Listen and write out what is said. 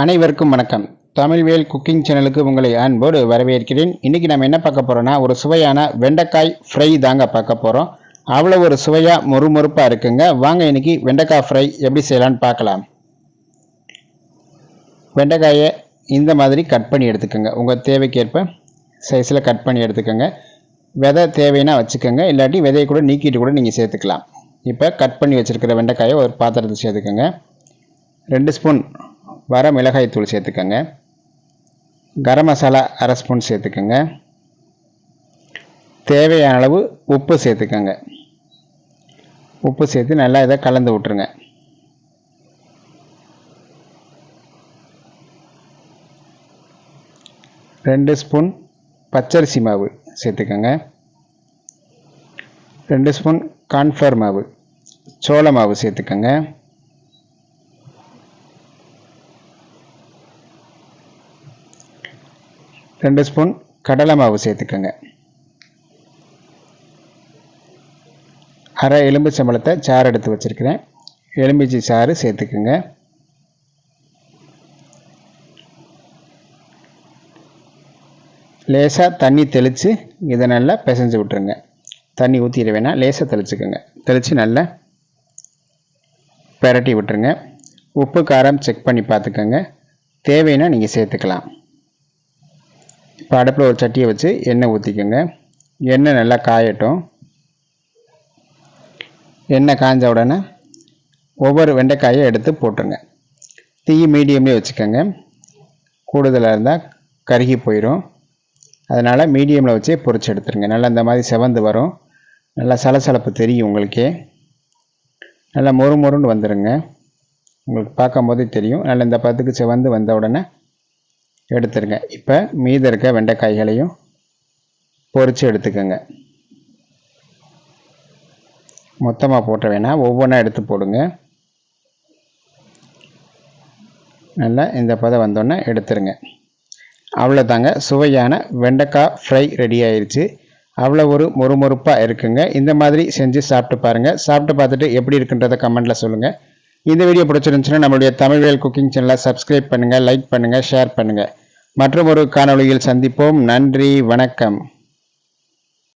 அனைவருக்கும் வணக்கம். தமிழ்வேல் குக்கிங் சேனலுக்கு உங்களை அன்போடு வரவேற்கிறேன். இன்றைக்கி நம்ம என்ன பார்க்க போகிறோன்னா ஒரு சுவையான வெண்டைக்காய் ஃப்ரை தாங்க பார்க்க போகிறோம் அவ்வளோ ஒரு சுவையாக மொறுமொறுப்பாக இருக்குங்க. வாங்க இன்றைக்கி வெண்டைக்காய் ஃப்ரை எப்படி செய்யலான்னு பார்க்கலாம். வெண்டைக்காயை இந்த மாதிரி கட் பண்ணி எடுத்துக்கோங்க. உங்கள் தேவைக்கேற்ப சைஸில் கட் பண்ணி எடுத்துக்கோங்க. விதை தேவைன்னா வச்சுக்கோங்க. இல்லாட்டி விதையை கூட நீக்கிட்டு கூட நீங்கள் சேர்த்துக்கலாம். இப்போ கட் பண்ணி வச்சுருக்கிற வெண்டைக்காயை ஒரு பாத்திரத்தை சேர்த்துக்கோங்க. ரெண்டு ஸ்பூன் வர மிளகாய் தூள் சேர்த்துக்கோங்க. கரம் மசாலா அரை ஸ்பூன் சேர்த்துக்கோங்க. தேவையான அளவு உப்பு சேர்த்துக்கோங்க. உப்பு சேர்த்து நல்லா இதை கலந்து விட்ருங்க ரெண்டு ஸ்பூன் பச்சரிசி மாவு சேர்த்துக்கோங்க. ரெண்டு ஸ்பூன் கான்ஃப்ளவர் மாவு சோள மாவு சேர்த்துக்கோங்க. ரெண்டு ஸ்பூன் கடலை மாவு சேர்த்துக்கோங்க. அரை எலும்பு சம்பளத்தை சாறு எடுத்து வச்சுருக்கிறேன். எலும்பிச்சி சாறு சேர்த்துக்குங்க. லேசாக தண்ணி தெளித்து இதை நல்லா பிசைஞ்சு விட்ருங்க தண்ணி ஊற்றிட வேணாம் லேசாக தெளிச்சுக்கோங்க. தெளித்து நல்லா பெரட்டி விட்டுருங்க. உப்பு காரம் செக் பண்ணி பார்த்துக்கோங்க. தேவைன்னா நீங்கள் சேர்த்துக்கலாம். இப்போ அடுப்பில் ஒரு சட்டியை வச்சு எண்ணெய் ஊற்றிக்கோங்க எண்ணெய் நல்லா காயட்டும். எண்ணெய் காஞ்ச உடனே ஒவ்வொரு வெண்டைக்காயை எடுத்து போட்டுருங்க. தீ மீடியமே வச்சுக்கோங்க. கூடுதலாக இருந்தால் கருகி போயிடும் அதனால் மீடியமில் வச்சே பொறிச்சு எடுத்துருங்க. நல்லா இந்த மாதிரி செவந்து வரும். நல்லா சலசலப்பு தெரியும் உங்களுக்கே. நல்லா மொறு மொறுன்னு வந்துடுங்க உங்களுக்கு பார்க்கும் போதே தெரியும். நல்லா இந்த பத்துக்கு செவந்து வந்த உடனே எடுத்துருங்க. இப்போ மீத இருக்க வெண்டைக்காய்களையும் பொறிச்சு எடுத்துக்கோங்க. மொத்தமாக போட்ட வேணாம் ஒவ்வொன்றா எடுத்து போடுங்க. நல்லா இந்த பதம் வந்தோடனே எடுத்துருங்க. அவ்வளோதாங்க சுவையான வெண்டைக்காய் ஃப்ரை ரெடி ஆயிடுச்சு அவ்வளோ ஒரு மொறுமொறுப்பாக இருக்குங்க. இந்த மாதிரி செஞ்சு சாப்பிட்டு பாருங்கள் சாப்பிட்டு பார்த்துட்டு எப்படி இருக்குன்றதை கமெண்ட்டில் சொல்லுங்கள் இந்த வீடியோ பிடிச்சிருந்துச்சுன்னா நம்மளுடைய தமிழ்வேல் குக்கிங் சேனலை சப்ஸ்கிரைப் பண்ணுங்கள் லைக் பண்ணுங்கள் ஷேர் பண்ணுங்கள் மற்றொரு காணொளியில் சந்திப்போம். நன்றி வணக்கம்.